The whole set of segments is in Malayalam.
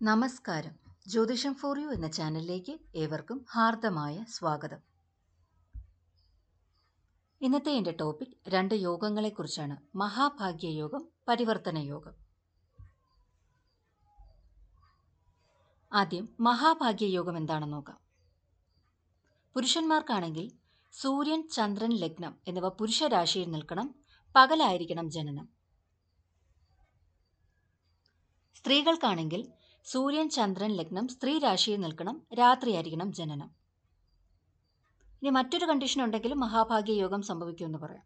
നമസ്കാരം. ജ്യോതിഷം ഫോർ യു എന്ന ചാനലിലേക്ക് ഏവർക്കും ഹാർദമായ സ്വാഗതം. ഇന്നത്തെ എന്റെ ടോപ്പിക് രണ്ട് യോഗങ്ങളെക്കുറിച്ചാണ്. മഹാഭാഗ്യ യോഗം പരിവർത്തന യോഗം. ആദ്യം മഹാഭാഗ്യ യോഗം എന്താണെന്ന് നോക്കാം. പുരുഷന്മാർക്കാണെങ്കിൽ സൂര്യൻ ചന്ദ്രൻ ലഗ്നം എന്നിവ പുരുഷ രാശിയിൽ നിൽക്കണം പകലായിരിക്കണം ജനനം. സ്ത്രീകൾക്കാണെങ്കിൽ സൂര്യൻ ചന്ദ്രൻ ലഗ്നം സ്ത്രീ രാശിയിൽ നിൽക്കണം രാത്രിയായിരിക്കണം ജനനം. ഇനി മറ്റൊരു കണ്ടീഷൻ ഉണ്ടെങ്കിലും മഹാഭാഗ്യ യോഗം സംഭവിക്കുമെന്ന് പറയാം.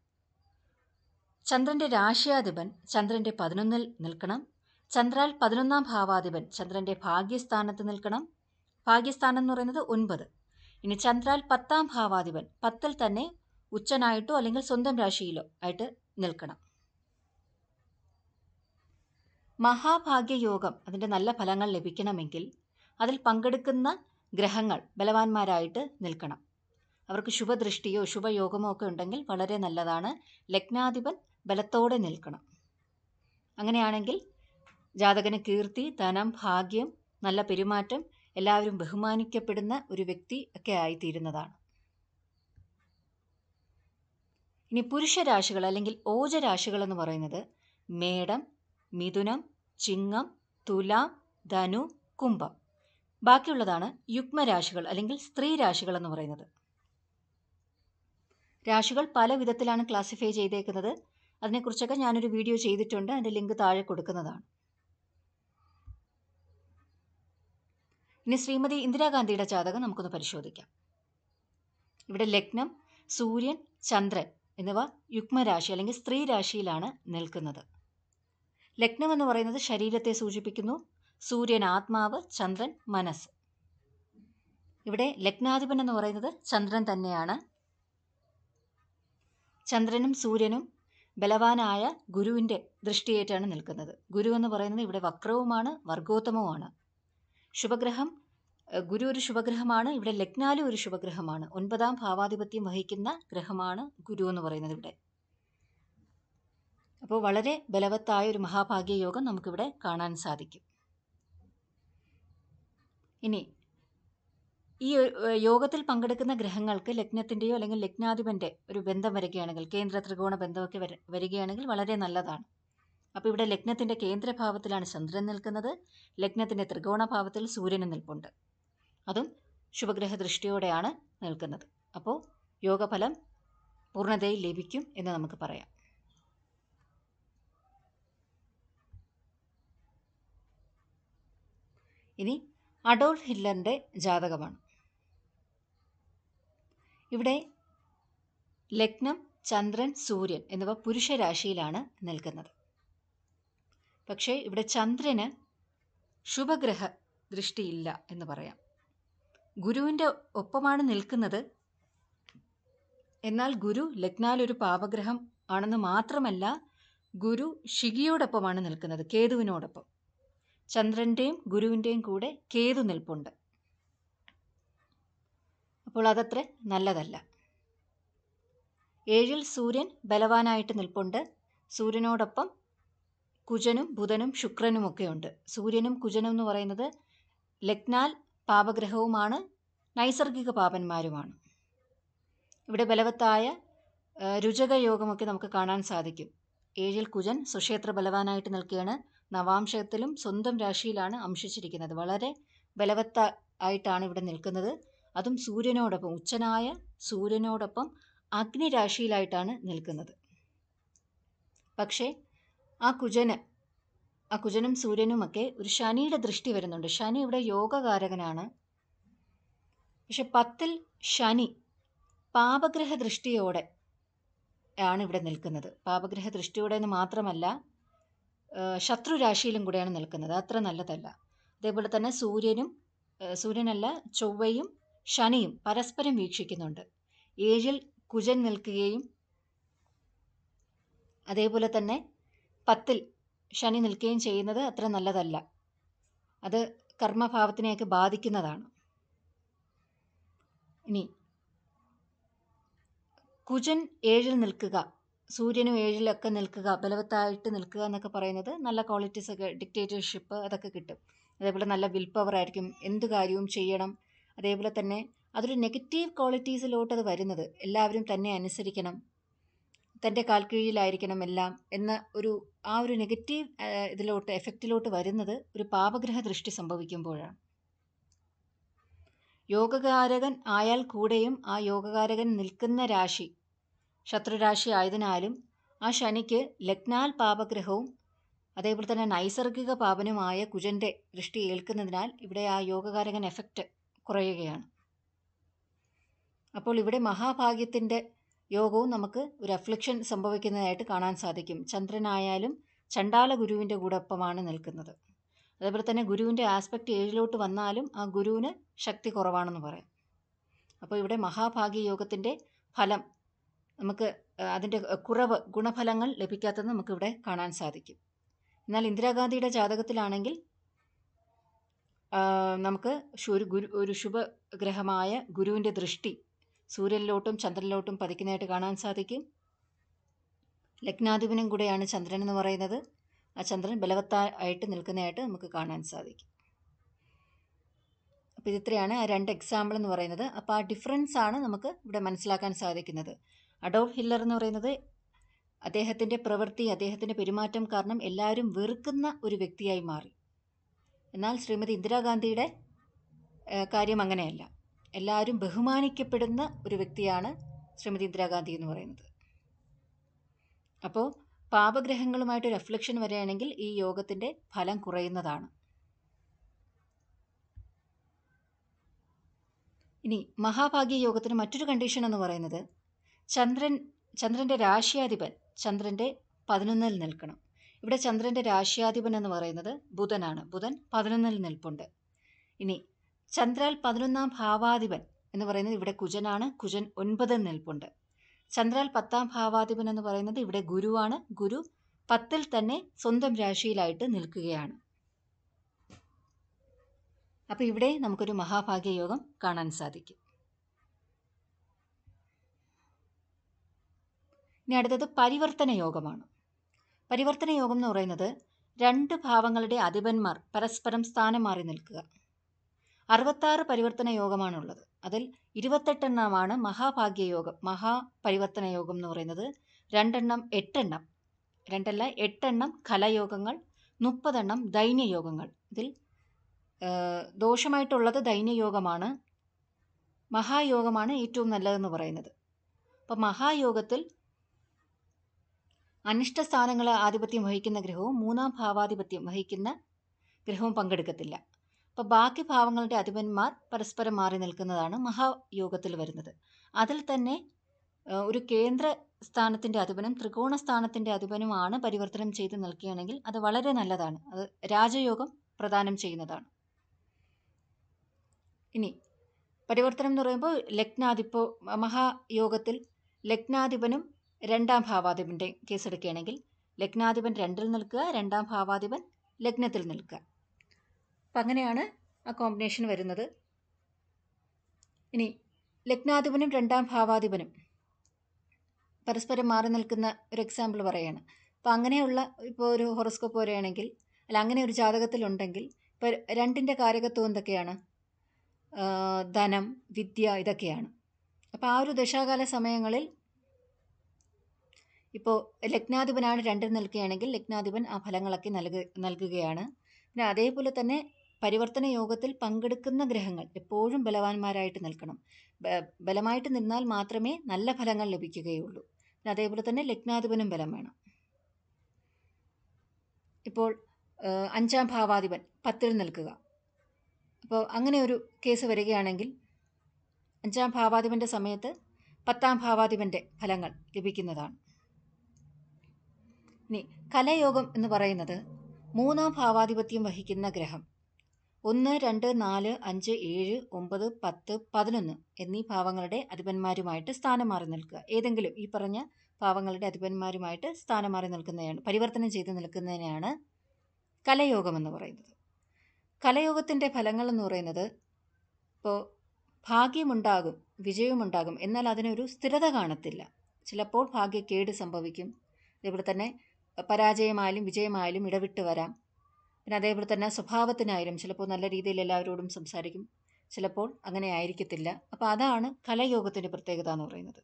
ചന്ദ്രന്റെ രാശിയാധിപൻ ചന്ദ്രന്റെ പതിനൊന്നിൽ നിൽക്കണം. ചന്ദ്രാൽ പതിനൊന്നാം ഭാവാധിപൻ ചന്ദ്രന്റെ ഭാഗ്യസ്ഥാനത്ത് നിൽക്കണം. ഭാഗ്യസ്ഥാനം എന്ന് പറയുന്നത് ഒൻപത്. ഇനി ചന്ദ്രാൽ പത്താം ഭാവാധിപൻ പത്തിൽ തന്നെ ഉച്ചനായിട്ടോ അല്ലെങ്കിൽ സ്വന്തം രാശിയിലോ ആയിട്ട് നിൽക്കണം. മഹാഭാഗ്യ യോഗം അതിന്റെ നല്ല ഫലങ്ങൾ ലഭിക്കണമെങ്കിൽ അതിൽ പങ്കെടുക്കുന്ന ഗ്രഹങ്ങൾ ബലവാന്മാരായിട്ട് നിൽക്കണം. അവർക്ക് ശുഭദൃഷ്ടിയോ ശുഭയോഗമോ ഒക്കെ ഉണ്ടെങ്കിൽ വളരെ നല്ലതാണ്. ലഗ്നാധിപൻ ബലത്തോടെ നിൽക്കണം. അങ്ങനെയാണെങ്കിൽ ജാതകന് കീർത്തി ധനം ഭാഗ്യം നല്ല പെരുമാറ്റം എല്ലാവരും ബഹുമാനിക്കപ്പെടുന്ന ഒരു വ്യക്തി ഒക്കെ ആയിത്തീരുന്നതാണ്. ഇനി പുരുഷരാശികൾ അല്ലെങ്കിൽ ഓജരാശികൾ എന്ന് പറയുന്നത് മേടം മിഥുനം ചിങ്ങം തുല ധനു കുംഭം. ബാക്കിയുള്ളതാണ് യുഗ്മരാശികൾ അല്ലെങ്കിൽ സ്ത്രീ രാശികൾ എന്ന് പറയുന്നത്. രാശികൾ പല വിധത്തിലാണ് ക്ലാസിഫൈ ചെയ്തേക്കുന്നത്. അതിനെക്കുറിച്ചൊക്കെ ഞാനൊരു വീഡിയോ ചെയ്തിട്ടുണ്ട്. അതിന്റെ ലിങ്ക് താഴെ കൊടുക്കുന്നതാണ്. ഇനി ശ്രീമതി ഇന്ദിരാഗാന്ധിയുടെ ജാതകം നമുക്കൊന്ന് പരിശോധിക്കാം. ഇവിടെ ലഗ്നം സൂര്യൻ ചന്ദ്രൻ എന്നിവ യുഗ്മരാശി അല്ലെങ്കിൽ സ്ത്രീ രാശിയിലാണ് നിൽക്കുന്നത്. ലഗ്നം എന്ന് പറയുന്നത് ശരീരത്തെ സൂചിപ്പിക്കുന്നു. സൂര്യൻ ആത്മാവ് ചന്ദ്രൻ മനസ്സ്. ഇവിടെ ലഗ്നാധിപൻ എന്ന് പറയുന്നത് ചന്ദ്രൻ തന്നെയാണ്. ചന്ദ്രനും സൂര്യനും ബലവാനായ ഗുരുവിന്റെ ദൃഷ്ടിയേറ്റാണ് നിൽക്കുന്നത്. ഗുരു എന്ന് പറയുന്നത് ഇവിടെ വക്രവുമാണ് വർഗോത്തമവുമാണ്. ശുഭഗ്രഹം ഗുരു ഒരു ശുഭഗ്രഹമാണ് ഇവിടെ ലഗ്നാലും ഒരു ശുഭഗ്രഹമാണ്. ഒൻപതാം ഭാവാധിപത്യം വഹിക്കുന്ന ഗ്രഹമാണ് ഗുരു എന്ന് പറയുന്നത് ഇവിടെ. അപ്പോൾ വളരെ ബലവത്തായ ഒരു മഹാഭാഗ്യ യോഗം നമുക്കിവിടെ കാണാൻ സാധിക്കും. ഇനി ഈ യോഗത്തിൽ പങ്കെടുക്കുന്ന ഗ്രഹങ്ങൾക്ക് ലഗ്നത്തിന്റെയോ അല്ലെങ്കിൽ ലഗ്നാധിപന്റെ ഒരു ബന്ധം വരികയാണെങ്കിൽ കേന്ദ്ര ത്രികോണ ബന്ധമൊക്കെ വരികയാണെങ്കിൽ വളരെ നല്ലതാണ്. അപ്പോൾ ഇവിടെ ലഗ്നത്തിന്റെ കേന്ദ്രഭാവത്തിലാണ് ചന്ദ്രൻ നിൽക്കുന്നത് ലഗ്നത്തിന്റെ ത്രികോണഭാവത്തിൽ സൂര്യനും നിൽപ്പുണ്ട്. അതും ശുഭഗ്രഹ ദൃഷ്ടിയോടെയാണ് നിൽക്കുന്നത്. അപ്പോൾ യോഗഫലം പൂർണതയിൽ ലഭിക്കും എന്ന് നമുക്ക് പറയാം. ഇനി അഡോൾഫ് ഹിറ്റ്ലറിന്റെ ജാതകമാണ്. ഇവിടെ ലഗ്നം ചന്ദ്രൻ സൂര്യൻ എന്നിവ പുരുഷരാശിയിലാണ് നിൽക്കുന്നത്. പക്ഷേ ഇവിടെ ചന്ദ്രന് ശുഭഗ്രഹ ദൃഷ്ടിയില്ല എന്ന് പറയാം. ഗുരുവിന്റെ ഒപ്പമാണ് നിൽക്കുന്നത്. എന്നാൽ ഗുരു ലഗ്നാലൊരു പാപഗ്രഹം ആണെന്ന് മാത്രമല്ല ഗുരു ഷിഗിയോടൊപ്പമാണ് നിൽക്കുന്നത് കേതുവിനോടൊപ്പം. ചന്ദ്രന്റെയും ഗുരുവിന്റെയും കൂടെ കേതു നിൽപ്പുണ്ട്. അപ്പോൾ അതത്ര നല്ലതല്ല. ഏഴിൽ സൂര്യൻ ബലവാനായിട്ട് നിൽപ്പുണ്ട്. സൂര്യനോടൊപ്പം കുജനും ബുധനും ശുക്രനും ഒക്കെ ഉണ്ട്. സൂര്യനും കുജനും എന്ന് പറയുന്നത് ലഗ്നാൽ പാപഗ്രഹവുമാണ് നൈസർഗിക പാപന്മാരുമാണ്. ഇവിടെ ബലവത്തായ രുചക യോഗമൊക്കെ നമുക്ക് കാണാൻ സാധിക്കും. ഏഴിൽ കുജൻ സുക്ഷേത്ര ബലവാനായിട്ട് നിൽക്കുകയാണ്. നവാംശത്തിലും സ്വന്തം രാശിയിലാണ് അംശിച്ചിരിക്കുന്നത്. വളരെ ബലവത്ത ആയിട്ടാണ് ഇവിടെ നിൽക്കുന്നത്. അതും സൂര്യനോടൊപ്പം ഉച്ചനായ സൂര്യനോടൊപ്പം അഗ്നിരാശിയിലായിട്ടാണ് നിൽക്കുന്നത്. പക്ഷേ ആ കുജന് ആ കുജനും സൂര്യനുമൊക്കെ ഒരു ശനിയുടെ ദൃഷ്ടി വരുന്നുണ്ട്. ശനി ഇവിടെ യോഗകാരകനാണ്. പക്ഷെ പത്തിൽ ശനി പാപഗ്രഹ ദൃഷ്ടിയോടെ ആണ് ഇവിടെ നിൽക്കുന്നത്. പാപഗ്രഹ ദൃഷ്ടിയോടെ എന്ന് മാത്രമല്ല ശത്രു രാശിയിലും കൂടെയാണ് നിൽക്കുന്നത്. അത്ര നല്ലതല്ല. അതേപോലെ തന്നെ സൂര്യനും സൂര്യനല്ല ചൊവ്വയും ശനിയും പരസ്പരം വീക്ഷിക്കുന്നുണ്ട്. ഏഴിൽ കുജൻ നിൽക്കുകയും അതേപോലെ തന്നെ പത്തിൽ ശനി നിൽക്കുകയും ചെയ്യുന്നത് അത്ര നല്ലതല്ല. അത് കർമ്മഭാവത്തിനെയൊക്കെ ബാധിക്കുന്നതാണ്. ഇനി കുജൻ ഏഴിൽ നിൽക്കുക. സൂര്യനും ഏഴിലൊക്കെ നിൽക്കുക ബലവത്തായിട്ട് നിൽക്കുക എന്നൊക്കെ പറയുന്നത് നല്ല ക്വാളിറ്റീസ് ഒക്കെ ഡിക്റ്റേറ്റർഷിപ്പ് അതൊക്കെ കിട്ടും. അതേപോലെ നല്ല വിൽ പവർ ആയിരിക്കും എന്ത് കാര്യവും ചെയ്യണം. അതേപോലെ തന്നെ അതൊരു നെഗറ്റീവ് ക്വാളിറ്റീസിലോട്ട് അത് വരുന്നത് എല്ലാവരും തന്നെ അനുസരിക്കണം തന്റെ കാൽ കീഴിലായിരിക്കണം എല്ലാം എന്ന ഒരു ആ ഒരു നെഗറ്റീവ് ഇതിലോട്ട് എഫക്റ്റിലോട്ട് വരുന്നത് ഒരു പാപഗ്രഹ ദൃഷ്ടി സംഭവിക്കുമ്പോഴാണ്. യോഗകാരകൻ ആയാൽ കൂടെയും ആ യോഗകാരകൻ നിൽക്കുന്ന രാശി ശത്രുരാശി ആയതിനാലും ആ ശനിക്ക് ലഗ്നാൽ പാപഗ്രഹവും അതേപോലെ തന്നെ നൈസർഗിക പാപനുമായ കുജന്റെ ദൃഷ്ടി ഏൽക്കുന്നതിനാൽ ഇവിടെ ആ യോഗകാരകൻ എഫക്റ്റ് കുറയുകയാണ്. അപ്പോൾ ഇവിടെ മഹാഭാഗ്യത്തിന്റെ യോഗവും നമുക്ക് ഒരു അഫ്ലിക്ഷൻ സംഭവിക്കുന്നതായിട്ട് കാണാൻ സാധിക്കും. ചന്ദ്രനായാലും ചണ്ടാല ഗുരുവിന്റെ കൂടൊപ്പമാണ് നിൽക്കുന്നത്. അതേപോലെ തന്നെ ഗുരുവിന്റെ ആസ്പെക്റ്റ് ഏഴിലോട്ട് വന്നാലും ആ ഗുരുവിന് ശക്തി കുറവാണെന്ന് പറയാം. അപ്പോൾ ഇവിടെ മഹാഭാഗ്യ യോഗത്തിന്റെ ഫലം നമുക്ക് അതിന്റെ കുറവ് ഗുണഫലങ്ങൾ ലഭിക്കാത്തത് നമുക്കിവിടെ കാണാൻ സാധിക്കും. എന്നാൽ ഇന്ദിരാഗാന്ധിയുടെ ജാതകത്തിലാണെങ്കിൽ നമുക്ക് ഒരു ഗുരു ഒരു ശുഭഗ്രഹമായ ഗുരുവിന്റെ ദൃഷ്ടി സൂര്യനിലോട്ടും ചന്ദ്രനിലോട്ടും പതിക്കുന്നതായിട്ട് കാണാൻ സാധിക്കും. ലഗ്നാധിപനും കൂടെയാണ് ചന്ദ്രൻ എന്ന് പറയുന്നത്. ആ ചന്ദ്രൻ ബലവത്തായിട്ട് നിൽക്കുന്നതായിട്ട് നമുക്ക് കാണാൻ സാധിക്കും. അപ്പോൾ ഇത് ഇത്രയാണ്. ആ രണ്ട് എക്സാമ്പിൾ എന്ന് പറയുന്നത്. അപ്പോൾ ആ ഡിഫറൻസ് ആണ് നമുക്ക് ഇവിടെ മനസ്സിലാക്കാൻ സാധിക്കുന്നത്. അഡോൾഫ് ഹില്ലർ എന്ന് പറയുന്നത് അദ്ദേഹത്തിന്റെ പ്രവൃത്തി അദ്ദേഹത്തിന്റെ പെരുമാറ്റം കാരണം എല്ലാവരും വെറുക്കുന്ന ഒരു വ്യക്തിയായി മാറി. എന്നാൽ ശ്രീമതി ഇന്ദിരാഗാന്ധിയുടെ കാര്യം അങ്ങനെയല്ല. എല്ലാവരും ബഹുമാനിക്കപ്പെടുന്ന ഒരു വ്യക്തിയാണ് ശ്രീമതി ഇന്ദിരാഗാന്ധി എന്ന് പറയുന്നത്. അപ്പോൾ പാപഗ്രഹങ്ങളുമായിട്ട് റിഫ്ലക്ഷൻ വരികയാണെങ്കിൽ ഈ യോഗത്തിന്റെ ഫലം കുറയുന്നതാണ്. ഇനി മഹാഭാഗ്യ യോഗത്തിന് മറ്റൊരു കണ്ടീഷൻ എന്ന് പറയുന്നത് ചന്ദ്രൻ ചന്ദ്രന്റെ രാശ്യാധിപൻ ചന്ദ്രന്റെ പതിനൊന്നിൽ നിൽക്കണം. ഇവിടെ ചന്ദ്രന്റെ രാശ്യാധിപൻ എന്ന് പറയുന്നത് ബുധനാണ്. ബുധൻ പതിനൊന്നിൽ നിൽപ്പുണ്ട്. ഇനി ചന്ദ്രാൽ പതിനൊന്നാം ഭാവാധിപൻ എന്ന് പറയുന്നത് ഇവിടെ കുജനാണ്. കുജൻ ഒൻപതിൽ നിൽപ്പുണ്ട്. ചന്ദ്രാൽ പത്താം ഭാവാധിപൻ എന്ന് പറയുന്നത് ഇവിടെ ഗുരുവാണ്. ഗുരു പത്തിൽ തന്നെ സ്വന്തം രാശിയിലായിട്ട് നിൽക്കുകയാണ്. അപ്പോൾ ഇവിടെ നമുക്കൊരു മഹാഭാഗ്യയോഗം കാണാൻ സാധിക്കും. ഇനി അടുത്തത് പരിവർത്തന യോഗമാണ്. പരിവർത്തന യോഗം എന്ന് പറയുന്നത് രണ്ട് ഭാവങ്ങളുടെ അധിപന്മാർ പരസ്പരം സ്ഥാനം മാറി നിൽക്കുക. അറുപത്താറ് പരിവർത്തന യോഗമാണുള്ളത്. അതിൽ ഇരുപത്തെട്ടെണ്ണമാണ് മഹാഭാഗ്യ യോഗം മഹാപരിവർത്തന യോഗം എന്ന് പറയുന്നത് രണ്ടെണ്ണം എട്ടെണ്ണം. രണ്ടല്ല എട്ടെണ്ണം കലയോഗങ്ങൾ മുപ്പതെണ്ണം ദൈന്യയോഗങ്ങൾ. ഇതിൽ ദോഷമായിട്ടുള്ളത് ദൈന്യ ദൈന്യയോഗമാണ്. മഹായോഗമാണ് ഏറ്റവും നല്ലതെന്ന് പറയുന്നത്. അപ്പം മഹായോഗത്തിൽ അനിഷ്ട സ്ഥാനങ്ങൾ ആധിപത്യം വഹിക്കുന്ന ഗ്രഹവും മൂന്നാം ഭാവാധിപത്യം വഹിക്കുന്ന ഗ്രഹവും പങ്കെടുക്കത്തില്ല. അപ്പോൾ ബാക്കി ഭാവങ്ങളുടെ അധിപന്മാർ പരസ്പരം മാറി നിൽക്കുന്നതാണ് മഹായോഗത്തിൽ വരുന്നത്. അതിൽ തന്നെ ഒരു കേന്ദ്ര സ്ഥാനത്തിന്റെ അധിപനും ത്രികോണ സ്ഥാനത്തിന്റെ അധിപനുമാണ് പരിവർത്തനം ചെയ്ത് നിൽക്കുകയാണെങ്കിൽ അത് വളരെ നല്ലതാണ്. അത് രാജയോഗം പ്രദാനം ചെയ്യുന്നതാണ്. ഇനി പരിവർത്തനം എന്ന് പറയുമ്പോൾ ലഗ്നാധിപ്പോ മഹായോഗത്തിൽ ലഗ്നാധിപനും രണ്ടാം ഭാവാധിപന്റെ കേസ് എടുക്കുകയാണെങ്കിൽ ലഗ്നാധിപൻ രണ്ടിൽ നിൽക്കുക രണ്ടാം ഭാവാധിപൻ ലഗ്നത്തിൽ നിൽക്കുക. അപ്പം അങ്ങനെയാണ് ആ കോമ്പിനേഷൻ വരുന്നത്. ഇനി ലഗ്നാധിപനും രണ്ടാം ഭാവാധിപനും പരസ്പരം മാറി നിൽക്കുന്ന ഒരു എക്സാമ്പിൾ പറയുകയാണ് അപ്പോൾ അങ്ങനെയുള്ള ഇപ്പോൾ ഒരു ഹൊറോസ്കോപ്പ് വരികയാണെങ്കിൽ അല്ല അങ്ങനെ ഒരു ജാതകത്തിലുണ്ടെങ്കിൽ ഇപ്പോൾ രണ്ടിന്റെ കാരകത്വം എന്തൊക്കെയാണ്? ധനം വിദ്യ ഇതൊക്കെയാണ്. അപ്പോൾ ആ ഒരു ദശാകാല സമയങ്ങളിൽ ഇപ്പോൾ ലഗ്നാധിപനാണ് രണ്ടിൽ നിൽക്കുകയാണെങ്കിൽ ലഗ്നാധിപൻ ആ ഫലങ്ങളൊക്കെ നൽക നൽകുകയാണ്. പിന്നെ അതേപോലെ തന്നെ പരിവർത്തന യോഗത്തിൽ പങ്കെടുക്കുന്ന ഗ്രഹങ്ങൾ എപ്പോഴും ബലവാന്മാരായിട്ട് നിൽക്കണം. ബലമായിട്ട് നിന്നാൽ മാത്രമേ നല്ല ഫലങ്ങൾ ലഭിക്കുകയുള്ളൂ. പിന്നെ അതേപോലെ തന്നെ ലഗ്നാധിപനും ബലം വേണം. ഇപ്പോൾ അഞ്ചാം ഭാവാധിപൻ പത്തിൽ നിൽക്കുക. അപ്പോൾ അങ്ങനെ ഒരു കേസ് വരികയാണെങ്കിൽ അഞ്ചാം ഭാവാധിപന്റെ സമയത്ത് പത്താം ഭാവാധിപന്റെ ഫലങ്ങൾ ലഭിക്കുന്നതാണ്. ഇനി കലയോഗം എന്ന് പറയുന്നത് മൂന്നാം ഭാവാധിപത്യം വഹിക്കുന്ന ഗ്രഹം. ഒന്ന് രണ്ട് നാല് അഞ്ച് ഏഴ് ഒമ്പത് പത്ത് പതിനൊന്ന് എന്നീ ഭാവങ്ങളുടെ അധിപന്മാരുമായിട്ട് സ്ഥാനം മാറി നിൽക്കുക. ഏതെങ്കിലും ഈ പറഞ്ഞ ഭാവങ്ങളുടെ അധിപന്മാരുമായിട്ട് സ്ഥാനം മാറി നിൽക്കുന്നതാണ് പരിവർത്തനം ചെയ്ത് നിൽക്കുന്നതിനെയാണ് കലയോഗം എന്ന് പറയുന്നത്. കലയോഗത്തിന്റെ ഫലങ്ങൾ എന്ന് പറയുന്നത് ഇപ്പോൾ ഭാഗ്യമുണ്ടാകും വിജയമുണ്ടാകും എന്നാൽ അതിനൊരു സ്ഥിരത കാണത്തില്ല. ചിലപ്പോൾ ഭാഗ്യക്കേട് സംഭവിക്കും. അതേപോലെ തന്നെ പരാജയമായാലും വിജയമായാലും ഇടവിട്ട് വരാം. പിന്നെ അതേപോലെ തന്നെ സ്വഭാവത്തിനായാലും ചിലപ്പോൾ നല്ല രീതിയിൽ എല്ലാവരോടും സംസാരിക്കും. ചിലപ്പോൾ അങ്ങനെ ആയിരിക്കത്തില്ല. അപ്പോൾ അതാണ് കലയോഗത്തിന്റെ പ്രത്യേകത എന്ന് പറയുന്നത്.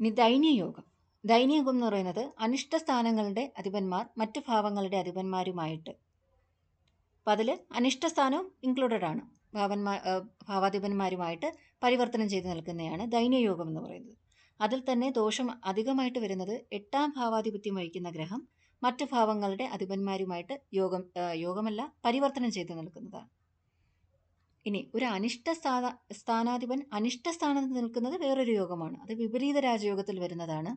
ഇനി ദൈന്യയോഗം. ദൈന്യയോഗം എന്ന് പറയുന്നത് അനിഷ്ട സ്ഥാനങ്ങളുടെ അധിപന്മാർ മറ്റു ഭാവങ്ങളുടെ അധിപന്മാരുമായിട്ട്. അപ്പം അതിൽ അനിഷ്ട സ്ഥാനവും ഇൻക്ലൂഡഡ് ആണ് ഭാവന്മാർ ഭാവാധിപന്മാരുമായിട്ട് പരിവർത്തനം ചെയ്ത് നിൽക്കുന്നതാണ് ദൈന്യയോഗം എന്ന് പറയുന്നത്. അതിൽ തന്നെ ദോഷം അധികമായിട്ട് വരുന്നത് എട്ടാം ഭാവാധിപത്യം വഹിക്കുന്ന ഗ്രഹം മറ്റു ഭാവങ്ങളുടെ അധിപന്മാരുമായിട്ട് യോഗം യോഗമല്ല പരിവർത്തനം ചെയ്തു നിൽക്കുന്നതാണ്. ഇനി ഒരു അനിഷ്ട സ്ഥാന സ്ഥാനാധിപൻ അനിഷ്ട സ്ഥാനത്ത് നിൽക്കുന്നത് വേറൊരു യോഗമാണ്. അത് വിപരീത രാജയോഗത്തിൽ വരുന്നതാണ്.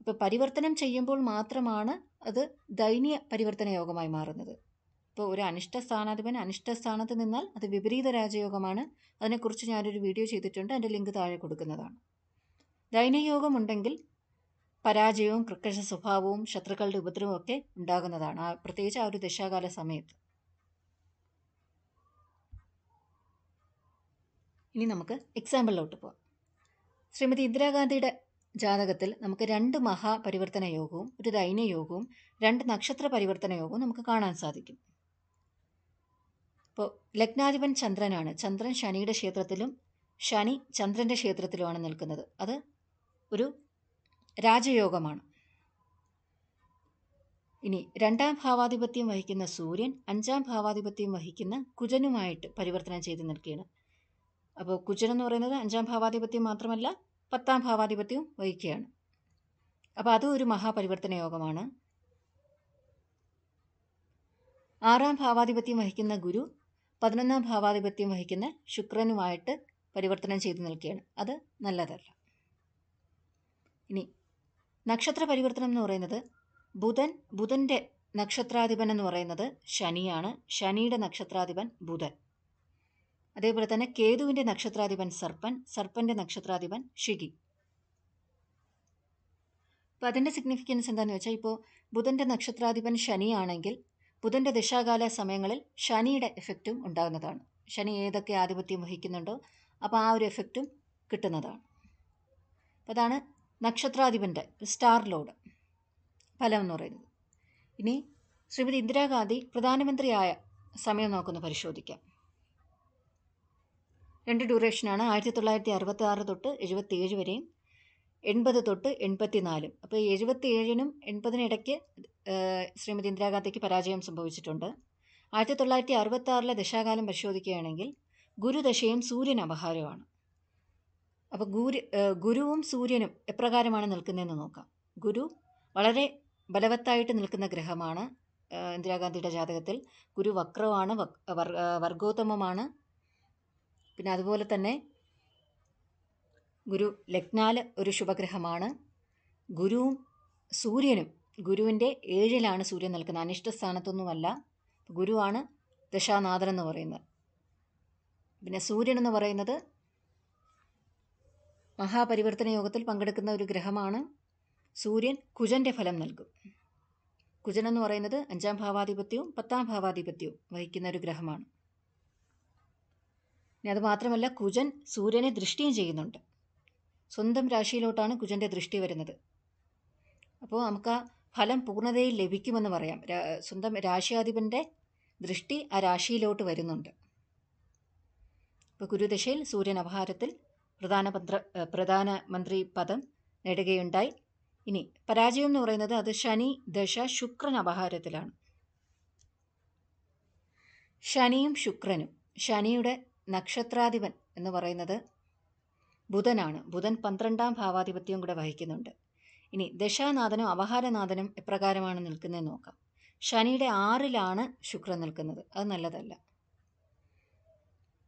ഇപ്പോൾ പരിവർത്തനം ചെയ്യുമ്പോൾ മാത്രമാണ് അത് ദൈനീയ പരിവർത്തന യോഗമായി മാറുന്നത്. ഇപ്പോൾ ഒരു അനിഷ്ട സ്ഥാനാധിപൻ അനിഷ്ട സ്ഥാനത്ത് നിന്നാൽ അത് വിപരീത രാജയോഗമാണ്. അതിനെക്കുറിച്ച് ഞാനൊരു വീഡിയോ ചെയ്തിട്ടുണ്ട്. അതിന്റെ ലിങ്ക് താഴെ കൊടുക്കുന്നതാണ്. ദൈനയോഗം ഉണ്ടെങ്കിൽ പരാജയവും കൃക്കശ സ്വഭാവവും ശത്രുക്കളുടെ ഉപദ്രവവും ഒക്കെ ഉണ്ടാകുന്നതാണ് പ്രത്യേകിച്ച് ആ ഒരു ദശാകാല സമയത്ത്. ഇനി നമുക്ക് എക്സാമ്പിളിലോട്ട് പോവാം. ശ്രീമതി ഇന്ദിരാഗാന്ധിയുടെ ജാതകത്തിൽ നമുക്ക് രണ്ട് മഹാപരിവർത്തന യോഗവും ഒരു ദൈനയോഗവും രണ്ട് നക്ഷത്ര പരിവർത്തന യോഗവും നമുക്ക് കാണാൻ സാധിക്കും. ഇപ്പോൾ ലഗ്നാധിപൻ ചന്ദ്രനാണ്. ചന്ദ്രൻ ശനിയുടെ ക്ഷേത്രത്തിലും ശനി ചന്ദ്രന്റെ ക്ഷേത്രത്തിലുമാണ് നിൽക്കുന്നത്. അത് ഒരു രാജയോഗമാണ്. ഇനി രണ്ടാം ഭാവാധിപത്യം വഹിക്കുന്ന സൂര്യൻ അഞ്ചാം ഭാവാധിപത്യം വഹിക്കുന്ന കുജനുമായിട്ട് പരിവർത്തനം ചെയ്ത് നിൽക്കുകയാണ്. അപ്പോൾ കുജൻ എന്ന് പറയുന്നത് അഞ്ചാം ഭാവാധിപത്യം മാത്രമല്ല പത്താം ഭാവാധിപത്യവും വഹിക്കുകയാണ്. അപ്പോൾ അതും ഒരു മഹാപരിവർത്തന യോഗമാണ്. ആറാം ഭാവാധിപത്യം വഹിക്കുന്ന ഗുരു പതിനൊന്നാം ഭാവാധിപത്യം വഹിക്കുന്ന ശുക്രനുമായിട്ട് പരിവർത്തനം ചെയ്ത് നിൽക്കുകയാണ്. അത് നല്ലതല്ല. ഇനി നക്ഷത്ര പരിവർത്തനം എന്ന് പറയുന്നത് ബുധൻ ബുധന്റെ നക്ഷത്രാധിപൻ എന്ന് പറയുന്നത് ശനിയാണ്. ശനിയുടെ നക്ഷത്രാധിപൻ ബുധൻ. അതേപോലെ തന്നെ കേതുവിന്റെ നക്ഷത്രാധിപൻ സർപ്പൻ സർപ്പന്റെ നക്ഷത്രാധിപൻ ഷിഗി അപ്പം അതിന്റെ സിഗ്നിഫിക്കൻസ് എന്താണെന്ന് വെച്ചാൽ ഇപ്പോൾ ബുധന്റെ നക്ഷത്രാധിപൻ ശനിയാണെങ്കിൽ ബുധന്റെ ദശാകാല സമയങ്ങളിൽ ശനിയുടെ എഫക്റ്റും ഉണ്ടാകുന്നതാണ് ശനി ഏതൊക്കെ ആധിപത്യം വഹിക്കുന്നുണ്ടോ അപ്പോൾ ആ ഒരു എഫക്റ്റും കിട്ടുന്നതാണ്. അപ്പോൾ അതാണ് നക്ഷത്രാധിപന്റെ സ്റ്റാർ ലോഡ് ഫലം എന്ന് പറയുന്നത്. ഇനി ശ്രീമതി ഇന്ദിരാഗാന്ധി പ്രധാനമന്ത്രിയായ സമയം നോക്കുന്നു പരിശോധിക്കാം. രണ്ട് ഡ്യൂറേഷനാണ് ആയിരത്തി തൊള്ളായിരത്തി അറുപത്തി ആറ് തൊട്ട് എഴുപത്തി ഏഴ് വരെയും എൺപത് തൊട്ട് എൺപത്തി നാലും അപ്പോൾ എഴുപത്തി ഏഴിനും എൺപതിനിടയ്ക്ക് ശ്രീമതി ഇന്ദിരാഗാന്ധിക്ക് പരാജയം സംഭവിച്ചിട്ടുണ്ട്. ആയിരത്തി തൊള്ളായിരത്തി അറുപത്തി ആറിലെ ദശാകാലം പരിശോധിക്കുകയാണെങ്കിൽ ഗുരുദശയും സൂര്യൻ അപഹാരമാണ് അപ്പോൾ ഗുരു ഗുരുവും സൂര്യനും എപ്രകാരമാണ് നിൽക്കുന്നതെന്ന് നോക്കാം. ഗുരു വളരെ ബലവത്തായിട്ട് നിൽക്കുന്ന ഗ്രഹമാണ് ഇന്ദിരാഗാന്ധിയുടെ ജാതകത്തിൽ. ഗുരു വക്രമാണ് വർഗോത്തമമാണ്. പിന്നെ അതുപോലെ തന്നെ ഗുരു ലഗ്നാൽ ഒരു ശുഭഗ്രഹമാണ്. ഗുരുവും സൂര്യനും ഗുരുവിന്റെ ഏഴിലാണ് സൂര്യൻ നിൽക്കുന്നത്. അനിഷ്ട സ്ഥാനത്തൊന്നുമല്ല ഗുരുവാണ് ദശാനാഥൻ എന്ന് പറയുന്നത്. പിന്നെ സൂര്യൻ എന്ന് പറയുന്നത് മഹാപരിവർത്തന യോഗത്തിൽ പങ്കെടുക്കുന്ന ഒരു ഗ്രഹമാണ് സൂര്യൻ. കുജന്റെ ഫലം നൽകും. കുജൻ എന്ന് പറയുന്നത് അഞ്ചാം ഭാവാധിപത്യവും പത്താം ഭാവാധിപത്യവും വഹിക്കുന്ന ഒരു ഗ്രഹമാണ്. ഇനി അത് മാത്രമല്ല കുജൻ സൂര്യനെ ദൃഷ്ടിയും ചെയ്യുന്നുണ്ട്. സ്വന്തം രാശിയിലോട്ടാണ് കുജന്റെ ദൃഷ്ടി വരുന്നത്. അപ്പോൾ നമുക്ക് ആ ഫലം പൂർണതയിൽ ലഭിക്കുമെന്ന് പറയാം. സ്വന്തം രാശിയാധിപന്റെ ദൃഷ്ടി ആ രാശിയിലോട്ട് വരുന്നുണ്ട്. ഇപ്പോൾ ഗുരുദശയിൽ സൂര്യൻ അപഹാരത്തിൽ പ്രധാനമന്ത്ര പ്രധാനമന്ത്രി പദം നേടുകയുണ്ടായി. ഇനി പരാജയം എന്ന് പറയുന്നത് അത് ശനി ദശ ശുക്രൻ അപഹാരത്തിലാണ്. ശനിയും ശുക്രനും ശനിയുടെ നക്ഷത്രാധിപൻ എന്ന് പറയുന്നത് ബുധനാണ്. ബുധൻ പന്ത്രണ്ടാം ഭാവാധിപത്യം കൂടെ വഹിക്കുന്നുണ്ട്. ഇനി ദശാനാഥനും അപഹാരനാഥനും എപ്രകാരമാണ് നിൽക്കുന്നതെന്ന് നോക്കാം. ശനിയുടെ ആറിലാണ് ശുക്രൻ നിൽക്കുന്നത്. അത് നല്ലതല്ല.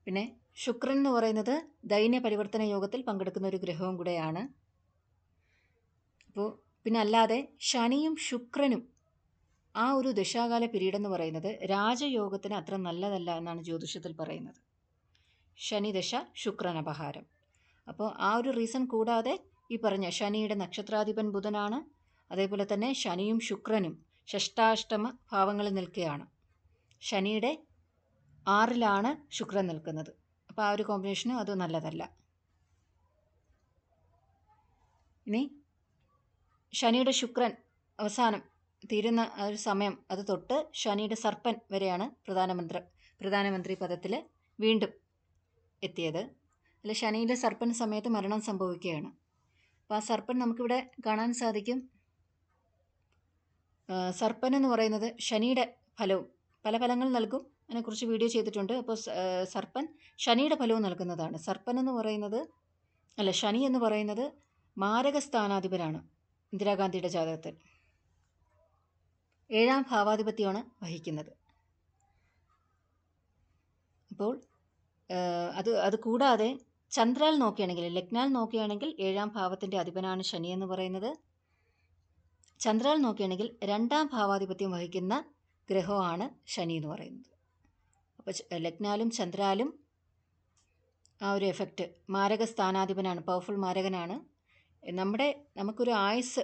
പിന്നെ ശുക്രൻ എന്ന് പറയുന്നത് ദൈന്യ പരിവർത്തന യോഗത്തിൽ പങ്കെടുക്കുന്ന ഒരു ഗ്രഹവും കൂടെയാണ്. അപ്പോൾ പിന്നെ അല്ലാതെ ശനിയും ശുക്രനും ആ ഒരു ദശാകാല പിരീഡ് എന്ന് പറയുന്നത് രാജയോഗത്തിന് അത്ര നല്ലതല്ല എന്നാണ് ജ്യോതിഷത്തിൽ പറയുന്നത്. ശനിദശ ശുക്രൻ അപഹാരം. അപ്പോൾ ആ ഒരു റീസൺ കൂടാതെ ഈ പറഞ്ഞ ശനിയുടെ നക്ഷത്രാധിപൻ ബുധനാണ് അതേപോലെ തന്നെ ശനിയും ശുക്രനും ഷഷ്ടാഷ്ടമ ഭാവങ്ങളിൽ നിൽക്കുകയാണ്. ശനിയുടെ ആറിലാണ് ശുക്രൻ നിൽക്കുന്നത്. അപ്പോൾ ആ ഒരു കോമ്പിനേഷനും അത് നല്ലതല്ല. ഇനി ശനിയുടെ ശുക്രൻ അവസാനം തീരുന്ന ഒരു സമയം അത് തൊട്ട് ശനിയുടെ സർപ്പൻ വരെയാണ് പ്രധാനമന്ത്രി പ്രധാനമന്ത്രി പദത്തിൽ വീണ്ടും എത്തിയത്. അല്ല ശനിയുടെ സർപ്പൻ സമയത്ത് മരണം സംഭവിക്കുകയാണ്. അപ്പോൾ ആ സർപ്പൻ നമുക്കിവിടെ കാണാൻ സാധിക്കും. സർപ്പൻ എന്ന് പറയുന്നത് ശനിയുടെ ഫലവും പല ഫലങ്ങൾ നൽകും. അതിനെക്കുറിച്ച് വീഡിയോ ചെയ്തിട്ടുണ്ട്. അപ്പോൾ സർപ്പൻ ശനിയുടെ ഫലവും നൽകുന്നതാണ്. സർപ്പൻ എന്ന് പറയുന്നത് അല്ല ശനി എന്ന് പറയുന്നത് മാരക സ്ഥാനാധിപരാണ് ഇന്ദിരാഗാന്ധിയുടെ ജാതകത്തിൽ. ഏഴാം ഭാവാധിപത്യമാണ് വഹിക്കുന്നത്. അപ്പോൾ അത് അത് കൂടാതെ ചന്ദ്രാൽ നോക്കുകയാണെങ്കിൽ ലഗ്നാൽ നോക്കുകയാണെങ്കിൽ ഏഴാം ഭാവത്തിന്റെ അധിപനാണ് ശനി എന്ന് പറയുന്നത്. ചന്ദ്രാൽ നോക്കുകയാണെങ്കിൽ രണ്ടാം ഭാവാധിപത്യം വഹിക്കുന്ന ഗ്രഹമാണ് ശനി എന്ന് പറയുന്നത്. അപ്പോൾ ലഗ്നാലും ചന്ദ്രാലും ആ ഒരു എഫക്റ്റ് മാരക സ്ഥാനാധിപനാണ് പവർഫുൾ മാരകനാണ്. നമ്മുടെ നമുക്കൊരു ആയുസ്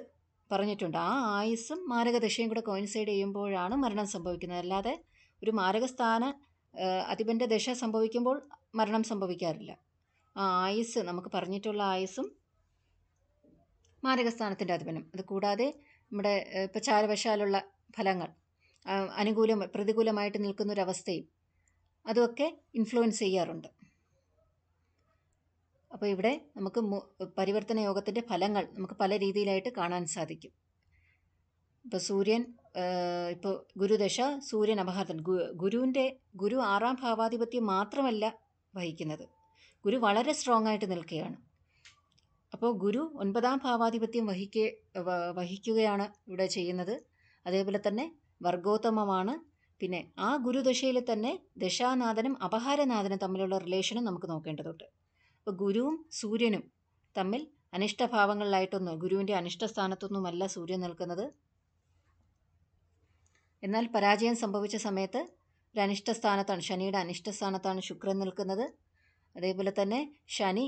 പറഞ്ഞിട്ടുണ്ട്. ആ ആയുസ്സും മാരകദശയും കൂടെ കോയിൻസൈഡ് ചെയ്യുമ്പോഴാണ് മരണം സംഭവിക്കുന്നത്. അല്ലാതെ ഒരു മാരകസ്ഥാന അധിപന്റെ ദശ സംഭവിക്കുമ്പോൾ മരണം സംഭവിക്കാറില്ല. ആ ആയുസ് നമുക്ക് പറഞ്ഞിട്ടുള്ള ആയുസ്സും മാരകസ്ഥാനത്തിന്റെ അധിപനും. അത് കൂടാതെ നമ്മുടെ ഇപ്പോൾ ചാരവശാലുള്ള ഫലങ്ങൾ അനുകൂലം പ്രതികൂലമായിട്ട് നിൽക്കുന്നൊരവസ്ഥയും അതുമൊക്കെ ഇൻഫ്ലുവൻസ് ചെയ്യാറുണ്ട്. അപ്പോൾ ഇവിടെ നമുക്ക് പരിവർത്തന യോഗത്തിന്റെ ഫലങ്ങൾ നമുക്ക് പല രീതിയിലായിട്ട് കാണാൻ സാധിക്കും. ഇപ്പോൾ സൂര്യൻ ഇപ്പോൾ ഗുരുദശ സൂര്യൻ അപഹാരത്തിൽ ഗുരുവിന്റെ ഗുരു ആറാം ഭാവാധിപത്യം മാത്രമല്ല വഹിക്കുന്നത്. ഗുരു വളരെ സ്ട്രോങ് ആയിട്ട് നിൽക്കുകയാണ്. അപ്പോൾ ഗുരു ഒൻപതാം ഭാവാധിപത്യം വഹിക്ക വഹിക്കുകയാണ് ഇവിടെ ചെയ്യുന്നത്. അതേപോലെ തന്നെ വർഗോത്തമമാണ് പിന്നെ ആ ഗുരുദശയിൽ തന്നെ ദശാനാഥനും അപഹാരനാഥനും തമ്മിലുള്ള റിലേഷനും നമുക്ക് നോക്കേണ്ടതുണ്ട്. അപ്പോൾ ഗുരുവും സൂര്യനും തമ്മിൽ അനിഷ്ടഭാവങ്ങളിലായിട്ടൊന്നും ഗുരുവിന്റെ അനിഷ്ട സ്ഥാനത്തൊന്നുമല്ല സൂര്യൻ നിൽക്കുന്നത്. എന്നാൽ പരാജയം സംഭവിച്ച സമയത്ത് ഒരു അനിഷ്ട സ്ഥാനത്താണ് ശനിയുടെ അനിഷ്ട സ്ഥാനത്താണ് ശുക്രൻ നിൽക്കുന്നത്. അതേപോലെ തന്നെ ശനി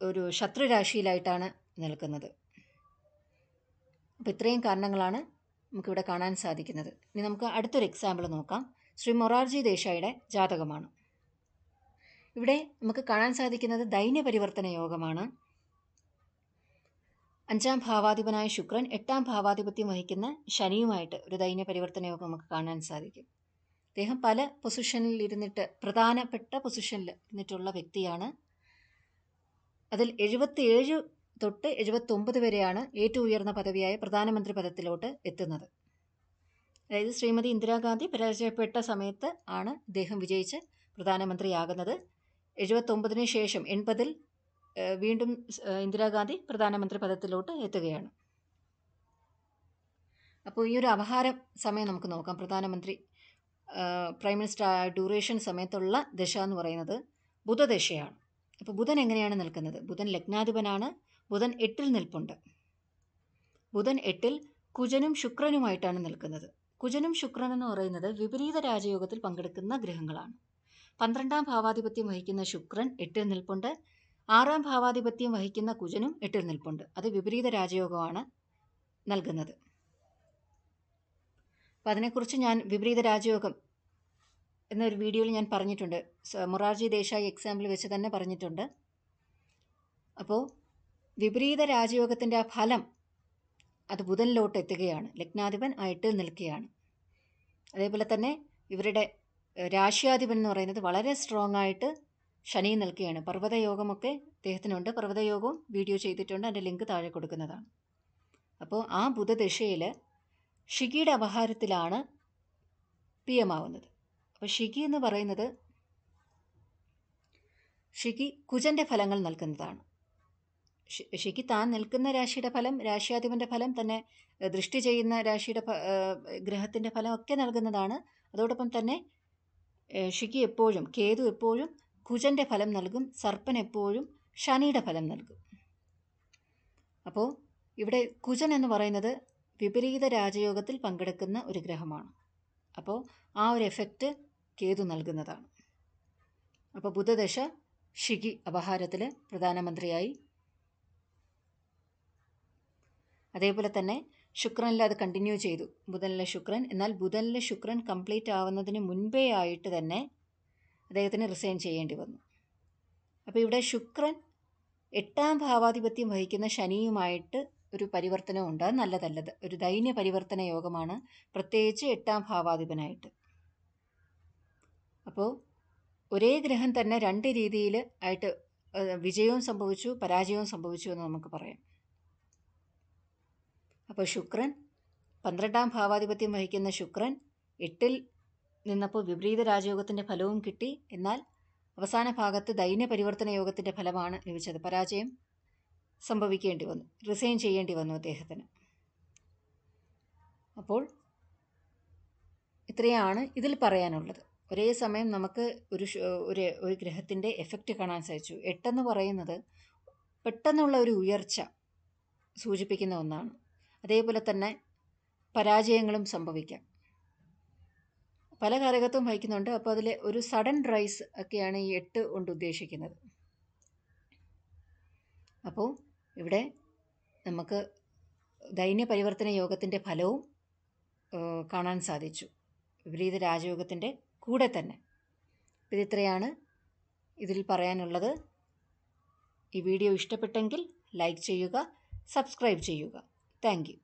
ഒരു ശത്രുരാശിയിലായിട്ടാണ് നിൽക്കുന്നത്. അപ്പോൾ ഇത്രയും കാരണങ്ങളാണ് നമുക്കിവിടെ കാണാൻ സാധിക്കുന്നത്. ഇനി നമുക്ക് അടുത്തൊരു എക്സാമ്പിൾ നോക്കാം. ശ്രീ മൊറാർജി ദേശായിയുടെ ജാതകമാണ്. ഇവിടെ നമുക്ക് കാണാൻ സാധിക്കുന്നത് ദൈന്യപരിവർത്തന യോഗമാണ്. അഞ്ചാം ഭാവാധിപനായ ശുക്രൻ എട്ടാം ഭാവാധിപത്യം വഹിക്കുന്ന ശനിയുമായിട്ട് ഒരു ദൈന്യ പരിവർത്തന യോഗം നമുക്ക് കാണാൻ സാധിക്കും. അദ്ദേഹം പല പൊസിഷനിൽ ഇരുന്നിട്ട് പ്രധാനപ്പെട്ട പൊസിഷനിൽ ഇരുന്നിട്ടുള്ള വ്യക്തിയാണ്. അതിൽ എഴുപത്തിയേഴ് തൊട്ട് എഴുപത്തൊമ്പത് വരെയാണ് ഏറ്റവും ഉയർന്ന പദവിയായ പ്രധാനമന്ത്രി പദത്തിലോട്ട് എത്തുന്നത്. അതായത് ശ്രീമതി ഇന്ദിരാഗാന്ധി പരാജയപ്പെട്ട സമയത്ത് ആണ് ഇദ്ദേഹം വിജയിച്ച് പ്രധാനമന്ത്രിയാകുന്നത്. എഴുപത്തൊമ്പതിന് ശേഷം എൺപതിൽ വീണ്ടും ഇന്ദിരാഗാന്ധി പ്രധാനമന്ത്രി പദത്തിലോട്ട് എത്തുകയാണ്. അപ്പോൾ ഈ ഒരു അപഹാരം സമയം നമുക്ക് നോക്കാം. പ്രധാനമന്ത്രി പ്രൈം മിനിസ്റ്റർ ഡ്യൂറേഷൻ സമയത്തുള്ള ദശ എന്ന് പറയുന്നത് ബുധദശയാണ്. അപ്പോൾ ബുധൻ എങ്ങനെയാണ് നിൽക്കുന്നത്? ബുധൻ ലഗ്നാധിപനാണ്. ബുധൻ എട്ടിൽ നിൽപ്പുണ്ട്. ബുധൻ എട്ടിൽ കുജനും ശുക്രനുമായിട്ടാണ് നിൽക്കുന്നത്. കുജനും ശുക്രൻ എന്ന് പറയുന്നത് വിപരീത രാജയോഗത്തിൽ പങ്കെടുക്കുന്ന ഗ്രഹങ്ങളാണ്. പന്ത്രണ്ടാം ഭാവാധിപത്യം വഹിക്കുന്ന ശുക്രൻ എട്ടിൽ നിൽപ്പുണ്ട്. ആറാം ഭാവാധിപത്യം വഹിക്കുന്ന കുജനും എട്ടിൽ നിൽപ്പുണ്ട്. അത് വിപരീത രാജയോഗമാണ് നൽകുന്നത്. അപ്പം അതിനെക്കുറിച്ച് ഞാൻ വിപരീത രാജയോഗം എന്നൊരു വീഡിയോയിൽ ഞാൻ പറഞ്ഞിട്ടുണ്ട്. മൊറാർജി ദേശായി എക്സാമ്പിൾ വെച്ച് തന്നെ പറഞ്ഞിട്ടുണ്ട്. അപ്പോൾ വിപരീത രാജയോഗത്തിന്റെ ആ ഫലം അത് ബുധനിലോട്ട് എത്തുകയാണ്. ലഗ്നാധിപൻ ആയിട്ട് നിൽക്കുകയാണ്. അതേപോലെ തന്നെ ഇവരുടെ രാശിയാധിപൻ എന്ന് പറയുന്നത് വളരെ സ്ട്രോങ് ആയിട്ട് ശനി നിൽക്കുകയാണ്. പർവതയോഗമൊക്കെ അദ്ദേഹത്തിനുണ്ട് പർവതയോഗവും വീഡിയോ ചെയ്തിട്ടുണ്ട്. അതിന്റെ ലിങ്ക് താഴെ കൊടുക്കുന്നതാണ്. അപ്പോൾ ആ ബുധദശയിൽ ഷിഗിയുടെ അപഹാരത്തിലാണ് പി എം ആവുന്നത് അപ്പോൾ ഷിഗി എന്ന് പറയുന്നത് ഷിഗി കുജന്റെ ഫലങ്ങൾ നൽകുന്നതാണ്. ഷിഗി താൻ നിൽക്കുന്ന രാശിയുടെ ഫലം രാശ്യാധിപന്റെ ഫലം തന്നെ ദൃഷ്ടി ചെയ്യുന്ന രാശിയുടെ ഗ്രഹത്തിന്റെ ഫലം ഒക്കെ നൽകുന്നതാണ്. അതോടൊപ്പം തന്നെ ശിഖി എപ്പോഴും കേതു എപ്പോഴും കുജന്റെ ഫലം നൽകും സർപ്പൻ എപ്പോഴും ശനിയുടെ ഫലം നൽകും. അപ്പോൾ ഇവിടെ കുജൻ എന്ന് പറയുന്നത് വിപരീത രാജയോഗത്തിൽ പങ്കെടുക്കുന്ന ഒരു ഗ്രഹമാണ്. അപ്പോൾ ആ ഒരു എഫക്റ്റ് കേതു നൽകുന്നതാണ്. അപ്പോൾ ബുധദശ ഷിഗി അപഹാരത്തിൽ പ്രധാനമന്ത്രിയായി അതേപോലെ തന്നെ ശുക്രനിൽ അത് കണ്ടിന്യൂ ചെയ്തു. ബുധനിലെ ശുക്രൻ എന്നാൽ ബുധനിലെ ശുക്രൻ കംപ്ലീറ്റ് ആവുന്നതിന് മുൻപേ ആയിട്ട് തന്നെ അദ്ദേഹത്തിന് റിസൈൻ ചെയ്യേണ്ടി വന്നു. അപ്പോൾ ഇവിടെ ശുക്രൻ എട്ടാം ഭാവാധിപത്യം വഹിക്കുന്ന ശനിയുമായിട്ട് ഒരു പരിവർത്തനം ഉണ്ട്. അത് നല്ലതല്ലത്. ഒരു ദൈന്യ പരിവർത്തന യോഗമാണ് പ്രത്യേകിച്ച് എട്ടാം ഭാവാധിപനായിട്ട്. അപ്പോൾ ഒരേ ഗ്രഹം തന്നെ രണ്ട് രീതിയിൽ ആയിട്ട് വിജയവും സംഭവിച്ചു പരാജയവും സംഭവിച്ചു എന്ന് നമുക്ക് പറയാം. അപ്പോൾ ശുക്രൻ പന്ത്രണ്ടാം ഭാവാധിപത്യം വഹിക്കുന്ന ശുക്രൻ എട്ടിൽ നിന്നപ്പോൾ വിപരീത രാജയോഗത്തിന്റെ ഫലവും കിട്ടി. എന്നാൽ അവസാന ഭാഗത്ത് ദൈന്യ പരിവർത്തന യോഗത്തിന്റെ ഫലമാണ് ലഭിച്ചത്. പരാജയം സംഭവിക്കേണ്ടി വന്നു. റിസൈൻ ചെയ്യേണ്ടി വന്നു അദ്ദേഹത്തിന്. അപ്പോൾ ഇത്രയാണ് ഇതിൽ പറയാനുള്ളത്. ഒരേ സമയം നമുക്ക് ഒരു ഒരു ഒരു ഗ്രഹത്തിന്റെ എഫക്റ്റ് കാണാൻ സാധിച്ചു. എട്ടെന്ന് പറയുന്നത് പെട്ടെന്നുള്ള ഒരു ഉയർച്ച സൂചിപ്പിക്കുന്ന ഒന്നാണ്. അതേപോലെ തന്നെ പരാജയങ്ങളും സംഭവിക്കാം. പല കാലഘട്ടവും വഹിക്കുന്നുണ്ട്. അപ്പോൾ അതിൽ ഒരു സഡൻ റൈസ് ഒക്കെയാണ് ഈ എട്ട് കൊണ്ട് ഉദ്ദേശിക്കുന്നത്. അപ്പോൾ ഇവിടെ നമുക്ക് ദൈന്യ പരിവർത്തന യോഗത്തിന്റെ ഫലവും കാണാൻ സാധിച്ചു. വിപരീത രാജയോഗത്തിന്റെ കൂടെ തന്നെ. ഇത് ഇത്രയാണ് ഇതിൽ പറയാനുള്ളത്. ഈ വീഡിയോ ഇഷ്ടപ്പെട്ടെങ്കിൽ ലൈക്ക് ചെയ്യുക സബ്സ്ക്രൈബ് ചെയ്യുക. Thank you.